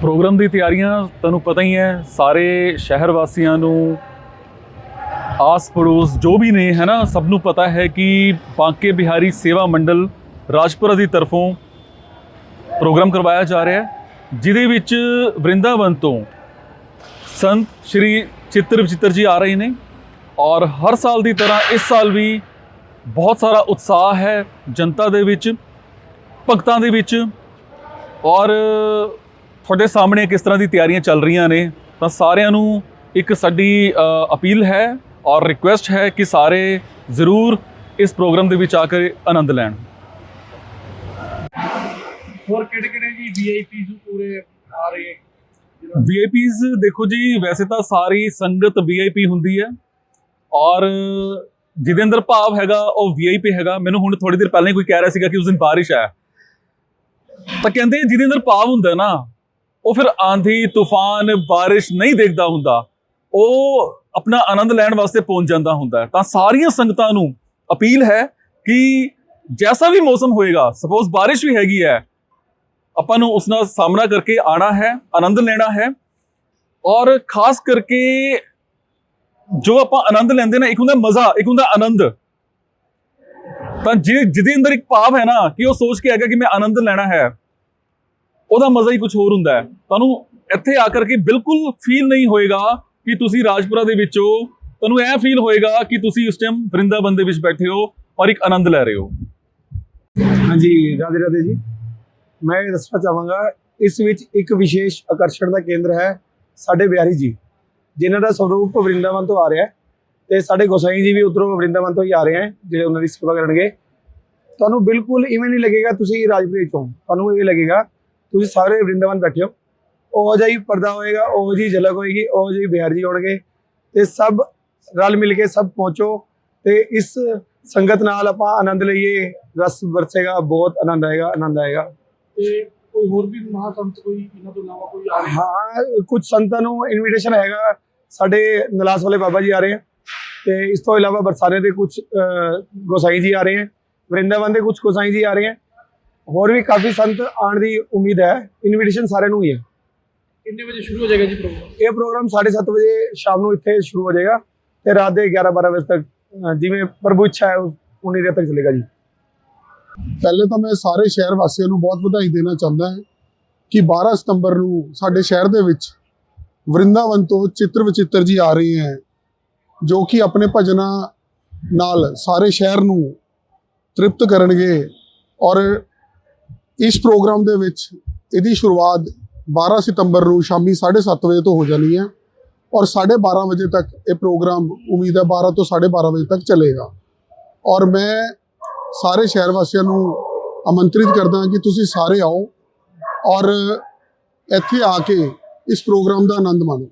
Programme ਦੀ ਤਿਆਰੀਆਂ ਤੁਹਾਨੂੰ ਪਤਾ ਹੀ ਹੈ, ਸਾਰੇ ਸ਼ਹਿਰ ਵਾਸੀਆਂ ਨੂੰ ਆਸ ਪੜੋਸ ਜੋ ਵੀ ਨੇ, ਹੈ ਨਾ, ਸਭ ਨੂੰ ਪਤਾ ਹੈ ਕਿ ਬਾਂਕੇ ਬਿਹਾਰੀ ਸੇਵਾ ਮੰਡਲ ਰਾਜਪੁਰਾ ਦੀ ਤਰਫੋਂ ਪ੍ਰੋਗਰਾਮ ਕਰਵਾਇਆ ਜਾ ਰਿਹਾ ਹੈ, ਜਿਹਦੇ ਵਿੱਚ ਵਰਿੰਦਾਵਨ ਤੋਂ ਸੰਤ ਸ਼੍ਰੀ ਚਿੱਤਰ ਵਿਚਿੱਤਰ ਜੀ ਆ ਰਹੇ ਨੇ ਔਰ ਹਰ ਸਾਲ ਦੀ ਤਰ੍ਹਾਂ ਇਸ ਸਾਲ ਵੀ ਬਹੁਤ ਸਾਰਾ ਉਤਸ਼ਾਹ ਹੈ ਜਨਤਾ ਦੇ ਵਿੱਚ, ਭਗਤਾਂ ਦੇ ਵਿੱਚ ਔਰ ਤੁਹਾਡੇ ਸਾਹਮਣੇ ਕਿਸ ਤਰ੍ਹਾਂ ਦੀ ਤਿਆਰੀਆਂ ਚੱਲ ਰਹੀਆਂ ਨੇ ਤਾਂ ਸਾਰਿਆਂ ਨੂੰ ਇੱਕ ਸਾਡੀ ਅਪੀਲ ਹੈ ਔਰ ਰਿਕੁਐਸਟ ਹੈ ਕਿ ਸਾਰੇ ਜ਼ਰੂਰ ਇਸ ਪ੍ਰੋਗਰਾਮ ਦੇ ਵਿੱਚ ਆ ਕੇ ਆਨੰਦ ਲੈਣ। ਹੋਰ ਕਿਹੜੇ ਕਿਹੜੇ ਜੀ ਵੀਆਈਪੀਜ਼ ਪੂਰੇ ਆ ਰਹੇ? ਵੀਆਈਪੀਜ਼ ਦੇਖੋ ਜੀ ਵੈਸੇ ਤਾਂ ਸਾਰੀ ਸੰਗਤ ਵੀਆਈਪੀ ਹੁੰਦੀ ਹੈ ਔਰ ਜਿਹਦੇ ਅੰਦਰ ਭਾਵ ਹੈਗਾ ਉਹ ਵੀਆਈਪੀ ਹੈਗਾ। ਮੈਨੂੰ ਹੁਣ ਥੋੜੀ ਦੇਰ ਪਹਿਲਾਂ ਹੀ ਕੋਈ ਕਹਿ ਰਿਹਾ ਸੀਗਾ ਕਿ ਉਸ ਦਿਨ ਬਾਰਿਸ਼ ਹੈ। ਤਾਂ ਕਹਿੰਦੇ ਜਿਹਦੇ ਅੰਦਰ ਭਾਵ ਹੁੰਦਾ ਨਾ ਉਹ ਫਿਰ ਆਂਧੀ, ਤੂਫਾਨ, ਬਾਰਿਸ਼ ਨਹੀਂ ਦੇਖਦਾ ਹੁੰਦਾ। ਉਹ ਆਪਣਾ ਆਨੰਦ ਲੈਣ ਵਾਸਤੇ ਪਹੁੰਚ ਜਾਂਦਾ ਹੁੰਦਾ ਤਾਂ ਸਾਰੀਆਂ ਸੰਗਤਾਂ ਨੂੰ ਅਪੀਲ ਹੈ ਕਿ ਜੈਸਾ ਵੀ ਮੌਸਮ ਹੋਏਗਾ ਸਪੋਜ਼ ਬਾਰਿਸ਼ ਵੀ ਹੈਗੀ ਹੈ, ਆਪਾਂ ਨੂੰ ਉਸ ਨਾਲ ਸਾਹਮਣਾ ਕਰਕੇ ਆਣਾ ਹੈ, ਆਨੰਦ ਲੈਣਾ ਹੈ। ਔਰ ਖਾਸ ਕਰਕੇ ਜੋ ਆਪਾਂ ਆਨੰਦ ਲੈਂਦੇ ਨਾ, ਇੱਕ ਹੁੰਦਾ ਮਜ਼ਾ, ਇੱਕ ਹੁੰਦਾ ਆਨੰਦ। ਤਾਂ ਜਿਹਦੇ ਜਿਹਦੇ ਅੰਦਰ ਇੱਕ ਭਾਵ ਹੈ ਨਾ, ਕਿ ਉਹ ਸੋਚ ਕੇ ਆਏਗਾ ਕਿ ਮੈਂ ਆਨੰਦ ਲੈਣਾ ਹੈ ਉਹਦਾ ਮਜ਼ਾ ਹੀ ਕੁਝ ਹੋਰ ਹੁੰਦਾ ਹੈ। ਤੁਹਾਨੂੰ ਇੱਥੇ ਆ ਕਰਕੇ ਬਿਲਕੁਲ ਫੀਲ ਨਹੀਂ ਹੋਏਗਾ ਕਿ ਤੁਸੀਂ ਰਾਜਪੁਰਾ ਦੇ ਵਿੱਚ ਹੋ। ਤੁਹਾਨੂੰ ਇਹ ਫੀਲ ਹੋਏਗਾ ਕਿ ਤੁਸੀਂ ਉਸ ਟਾਈਮ ਵਰਿੰਦਾਵਨ ਦੇ ਵਿੱਚ ਬੈਠੇ ਹੋ ਔਰ ਇੱਕ ਆਨੰਦ ਲੈ ਰਹੇ ਹੋ। ਹਾਂਜੀ, ਰਾਧੇ ਰਾਧੇ ਜੀ। ਮੈਂ ਇਹ ਦੱਸਣਾ ਚਾਹਾਂਗਾ, ਇਸ ਵਿੱਚ ਇੱਕ ਵਿਸ਼ੇਸ਼ ਆਕਰਸ਼ਣ ਦਾ ਕੇਂਦਰ ਹੈ ਸਾਡੇ ਬਿਹਾਰੀ ਜੀ, ਜਿਨ੍ਹਾਂ ਦਾ ਸਰੂਪ ਵਰਿੰਦਾਵਨ ਤੋਂ ਆ ਰਿਹਾ ਹੈ ਤੇ ਸਾਡੇ ਗੋਸਾਈ ਜੀ ਵੀ ਉਧਰੋਂ ਵਰਿੰਦਾਵਨ ਤੋਂ ਹੀ ਆ ਰਹੇ ਹੈ, ਜਿਹੜੇ ਉਹਨਾਂ ਦੀ ਸੇਵਾ ਕਰਨਗੇ। ਤੁਹਾਨੂੰ ਬਿਲਕੁਲ ਇਵੇਂ ਨਹੀਂ ਲੱਗੇਗਾ ਤੁਸੀਂ ਰਾਜਪੁਰੇ ਤੋਂ ਤੁਹਾਨੂੰ ਇਹ ਲੱਗੇਗਾ ਤੁਸੀਂ ਸਾਰੇ ਵਰਿੰਦਾਵਨ ਬੈਠੇ ਹੋ। ਉਹ ਜਿਹਾ ਹੀ ਪਰਦਾ ਹੋਏਗਾ ਉਹ ਜਿਹੀ ਝਲਕ ਹੋਏਗੀ ਉਹ ਜਿਹੇ ਬਿਹਾਰੀ ਜੀ ਹੋਣਗੇ ਤੇ ਸਭ ਰਲ ਮਿਲ ਕੇ ਸਭ ਪਹੁੰਚੋ ਤੇ ਇਸ ਸੰਗਤ ਨਾਲ ਆਪਾਂ ਆਨੰਦ ਲਈਏ। ਰਸ ਵਰਸੇਗਾ ਬਹੁਤ ਆਨੰਦ ਆਏਗਾ ਆਨੰਦ ਆਏਗਾ। ਤੇ ਕੋਈ ਹੋਰ ਵੀ ਮਹਾਸੰਤ ਕੋਈ ਇਹਨਾਂ ਤੋਂ ਇਲਾਵਾ ਕੋਈ ਆ ਰਿਹਾ? ਹਾਂ ਕੁਝ ਸੰਤਾਂ ਨੂੰ ਇਨਵੀਟੇਸ਼ਨ ਹੈਗਾ। ਸਾਡੇ ਨਲਾਸ ਵਾਲੇ ਬਾਬਾ ਜੀ ਆ ਰਹੇ ਹੈ ਤੇ ਇਸ ਤੋਂ ਇਲਾਵਾ ਬਰਸਾਨੇ ਦੇ ਕੁਝ ਗੋਸਾਈ ਜੀ ਆ ਰਹੇ ਹੈ ਵਰਿੰਦਾਵਨ ਦੇ ਕੁਝ ਗੋਸਾਈ ਜੀ ਆ ਰਹੇ ਹੈ ਹੋਰ ਵੀ ਕਾਫੀ ਸੰਤ ਆਉਣ ਦੀ ਉਮੀਦ ਹੈ। ਇਨਵੀਟੇਸ਼ਨ ਸਾਰਿਆਂ ਨੂੰ ਹੀ ਹੈ। ਕਿੰਨੇ ਵਜੇ ਸ਼ੁਰੂ ਹੋ ਜਾਏਗਾ ਜੀ ਪ੍ਰੋਗਰਾਮ ਇਹ ਪ੍ਰੋਗਰਾਮ 7:30 ਵਜੇ ਸ਼ਾਮ ਨੂੰ ਇੱਥੇ ਸ਼ੁਰੂ ਹੋ ਜਾਏਗਾ ਤੇ ਰਾਤ ਦੇ 11-12 ਵਜੇ ਤੱਕ ਜਿਵੇਂ ਪ੍ਰਭੂ ਇੱਛਾ ਹੈ ਉਨੀ ਦੇਰ ਤੱਕ ਚੱਲੇਗਾ ਜੀ। ਪਹਿਲੇ ਤਾਂ ਮੈਂ ਸਾਰੇ ਸ਼ਹਿਰ ਵਾਸੀਆਂ ਨੂੰ ਬਹੁਤ ਵਧਾਈ ਦੇਣਾ ਚਾਹੁੰਦਾ ਹਾਂ ਕਿ 12 ਸਤੰਬਰ ਨੂੰ ਸਾਡੇ ਸ਼ਹਿਰ ਦੇ ਵਿੱਚ ਵਰਿੰਦਾਵਨ ਤੋਂ ਚਿੱਤਰ ਵਿਚਿੱਤਰ ਜੀ ਆ ਰਹੇ ਹੈ ਜੋ ਕਿ ਆਪਣੇ ਭਜਨਾਂ ਨਾਲ ਸਾਰੇ ਸ਼ਹਿਰ ਨੂੰ ਤ੍ਰਿਪਤ ਕਰਨਗੇ ਔਰ ਇਸ ਪ੍ਰੋਗਰਾਮ ਦੇ ਵਿੱਚ ਇਹਦੀ ਸ਼ੁਰੂਆਤ 12 ਸਤੰਬਰ ਨੂੰ ਸ਼ਾਮੀ 7:30 ਵਜੇ ਤੋਂ ਹੋ ਜਾਣੀ ਹੈ ਔਰ 12:30 ਵਜੇ ਤੱਕ ਇਹ ਪ੍ਰੋਗਰਾਮ ਉਮੀਦ ਹੈ 12 ਤੋਂ 12:30 ਵਜੇ ਤੱਕ ਚੱਲੇਗਾ। ਔਰ ਮੈਂ ਸਾਰੇ ਸ਼ਹਿਰ ਵਾਸੀਆਂ ਨੂੰ ਆਮੰਤਰਿਤ ਕਰਦਾ ਕਿ ਤੁਸੀਂ ਸਾਰੇ ਆਓ ਔਰ ਇੱਥੇ ਆ ਕੇ ਇਸ ਪ੍ਰੋਗਰਾਮ ਦਾ ਆਨੰਦ ਮਾਣੋ।